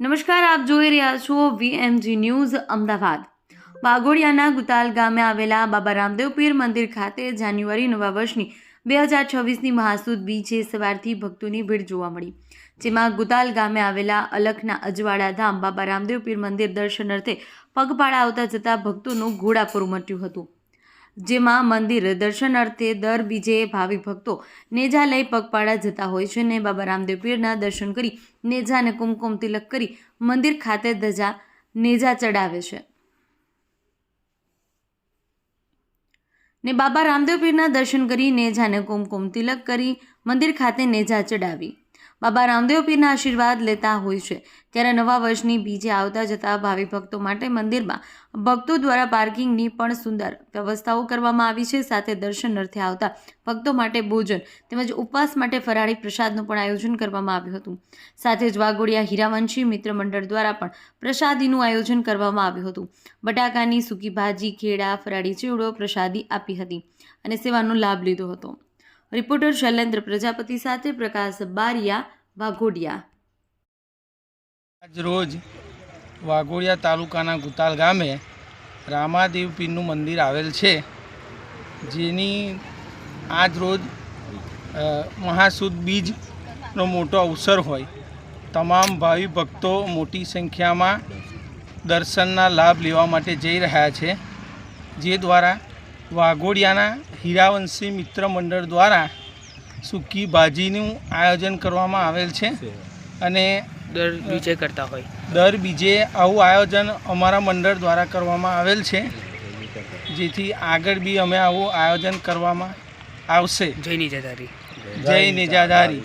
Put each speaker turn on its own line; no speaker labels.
નમસ્કાર, આપ જોઈ રહ્યા છો વીએમજી ન્યૂઝ અમદાવાદ. વાઘોડિયાના ગુતાલ ગામે આવેલા બાબા રામદેવ પીર મંદિર ખાતે જાન્યુઆરી નવા વર્ષની બે હજાર છવ્વીસની મહાસુદ બીજે સવારથી ભક્તોની ભીડ જોવા મળી. જેમાં ગુતાલ ગામે આવેલા અલખના અજવાળા ધામ બાબા રામદેવ પીર મંદિર દર્શન અર્થે પગપાળા આવતા જતા ભક્તોનું ઘોડાપુર મટ્યું હતું. જેમાં મંદિર દર્શન અર્થે દર બીજે ભાવિ ભક્તો નેજા લઈ પગપાળા જતા હોય છે ને બાબા રામદેવ પીરના દર્શન કરી નેજાને કુમકુમ તિલક કરી મંદિર ખાતે ધજા નેજા ચડાવે છે. ને બાબા રામદેવ પીરના દર્શન કરી નેજાને કુમકુમ તિલક કરી મંદિર ખાતે નેજા ચડાવી. બાબા રામદેવ પીરના આશીર્વાદ લેતા હોય છે. ત્યારે નવા વર્ષની બીજે આવતા જતા ભાવિ ભક્તો માટે મંદિરમાં ભક્તો દ્વારા પાર્કિંગની પણ સુંદર વ્યવસ્થાઓ કરવામાં આવી છે. સાથે દર્શન અર્થે આવતા ભક્તો માટે ભોજન તેમજ ઉપવાસ માટે ફરાળી પ્રસાદનું પણ આયોજન કરવામાં આવ્યું હતું. સાથે જ વાઘોડિયા હીરાવંશી મિત્ર મંડળ દ્વારા પણ પ્રસાદીનું આયોજન કરવામાં આવ્યું હતું. બટાકાની સૂકી ભાજી, ખેડા, ફરાળી ચેવડો પ્રસાદી આપી હતી અને સેવાનો લાભ લીધો હતો. રિપોર્ટર શૈલેન્દ્ર પ્રજાપતિ સાથે પ્રકાશ બારિયા, વાઘોડિયા.
આજ રોજ વાઘોડિયા તાલુકાના ગુતાલ ગામે રામાદેવ પીરનું મંદિર આવેલ છે, જેની આજ રોજ મહાસુદ બીજનો મોટો અવસર હોય. તમામ ભાવિ ભક્તો મોટી સંખ્યામાં દર્શનના લાભ લેવા માટે જઈ રહ્યા છે, જે દ્વારા વાઘોડિયાના હીરાવંશી મિત્ર મંડળ દ્વારા સૂકી ભાજીનું આયોજન કરવામાં આવેલ છે. અને
દર બીજે કરતા હોય.
દર બીજે આવું આયોજન અમારા મંડળ દ્વારા કરવામાં આવેલ છે. જેથી આગળ બી અમે આવું આયોજન કરવામાં આવશે.
જય નિજાધારી.
જય નિજાધારી.